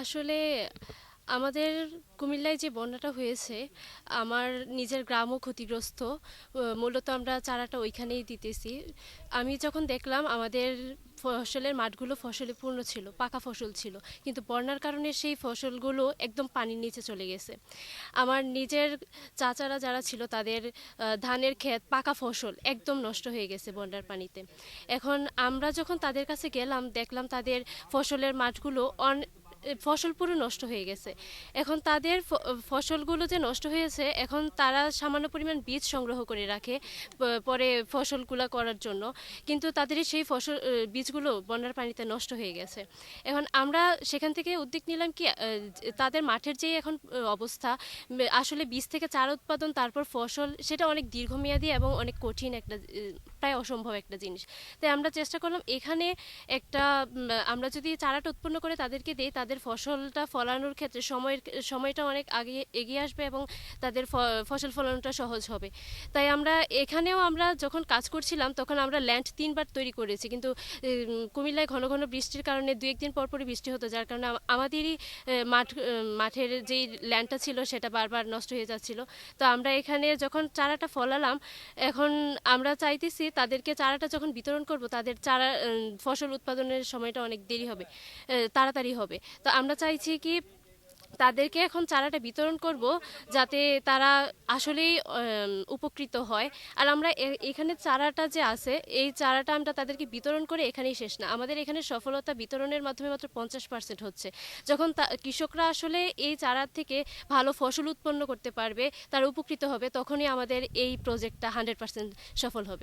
আসলে আমাদের কুমিল্লায় যে বন্যাটা হয়েছে, আমার নিজের গ্রামও ক্ষতিগ্রস্ত। মূলত আমরা চারাটা ওইখানেই দিতেছি। আমি যখন দেখলাম আমাদের ফসলের মাঠগুলো ফসলে পূর্ণ ছিল, পাকা ফসল ছিল, কিন্তু বন্যার কারণে সেই ফসলগুলো একদম পানির নিচে চলে গেছে। আমার নিজের চাচারা যারা ছিল তাদের ধানের ক্ষেত পাকা ফসল একদম নষ্ট হয়ে গেছে বন্যার পানিতে। এখন আমরা যখন তাদের কাছে গেলাম, দেখলাম তাদের ফসলের মাঠগুলো অন ফসল পুরো নষ্ট হয়ে গেছে। এখন তাদের ফসলগুলো যে নষ্ট হয়েছে, এখন তারা সামান্য পরিমাণ বীজ সংগ্রহ করে রাখে পরে ফসলগুলো করার জন্য। কিন্তু তাদের সেই ফসল বীজগুলো বন্যার পানিতে নষ্ট হয়ে গেছে। এখন আমরা সেখান থেকে উদ্যোগ নিলাম কি তাদের মাঠের যে এখন অবস্থা, আসলে বীজ থেকে চারা উৎপাদন, তারপর ফসল, সেটা অনেক দীর্ঘমেয়াদী এবং অনেক কঠিন একটা প্রায় অসম্ভব একটা জিনিস। তাই আমরা চেষ্টা করলাম এখানে একটা আমরা যদি চারাটা উৎপন্ন করে তাদেরকে দিই, তাদের ফসলটা ফলানোর ক্ষেত্রে সময়ের, সময়টা অনেক আগে এগিয়ে আসবে এবং তাদের ফসল ফলানোটা সহজ হবে। তাই আমরা এখানেও আমরা যখন কাজ করছিলাম, তখন আমরা ল্যান্ড তিনবার তৈরি করেছি। কিন্তু কুমিল্লায় ঘন ঘন বৃষ্টির কারণে দু একদিন পর পরই বৃষ্টি হতো, যার কারণে আমাদেরই মাঠ মাঠের যেই ল্যান্ডটা ছিল, সেটা বারবার নষ্ট হয়ে যাচ্ছিল। তো আমরা এখানে যখন চারাটা ফলালাম, এখন আমরা চাইতেছি তাদেরকে চারাটা যখন বিতরণ করব, তাদের চারা ফসল উৎপাদনের সময়টা অনেক দেরি হবে তাড়াতাড়ি হবে। তো আমরা চাইছি কি তাদেরকে এখন চারাটা বিতরণ করব, যাতে তারা আসলেই উপকৃত হয়। আর আমরা এখানে চারাটা যে আছে, এই চারাটা আমরা তাদেরকে বিতরণ করে এখানেই শেষ না। আমাদের এখানে সফলতা বিতরণের মাধ্যমে মাত্র পঞ্চাশ পার্সেন্ট হচ্ছে। যখন কৃষকরা আসলে এই চারার থেকে ভালো ফসল উৎপন্ন করতে পারবে, তারা উপকৃত হবে, তখনই আমাদের এই প্রজেক্টটা হান্ড্রেড পার্সেন্ট সফল হবে।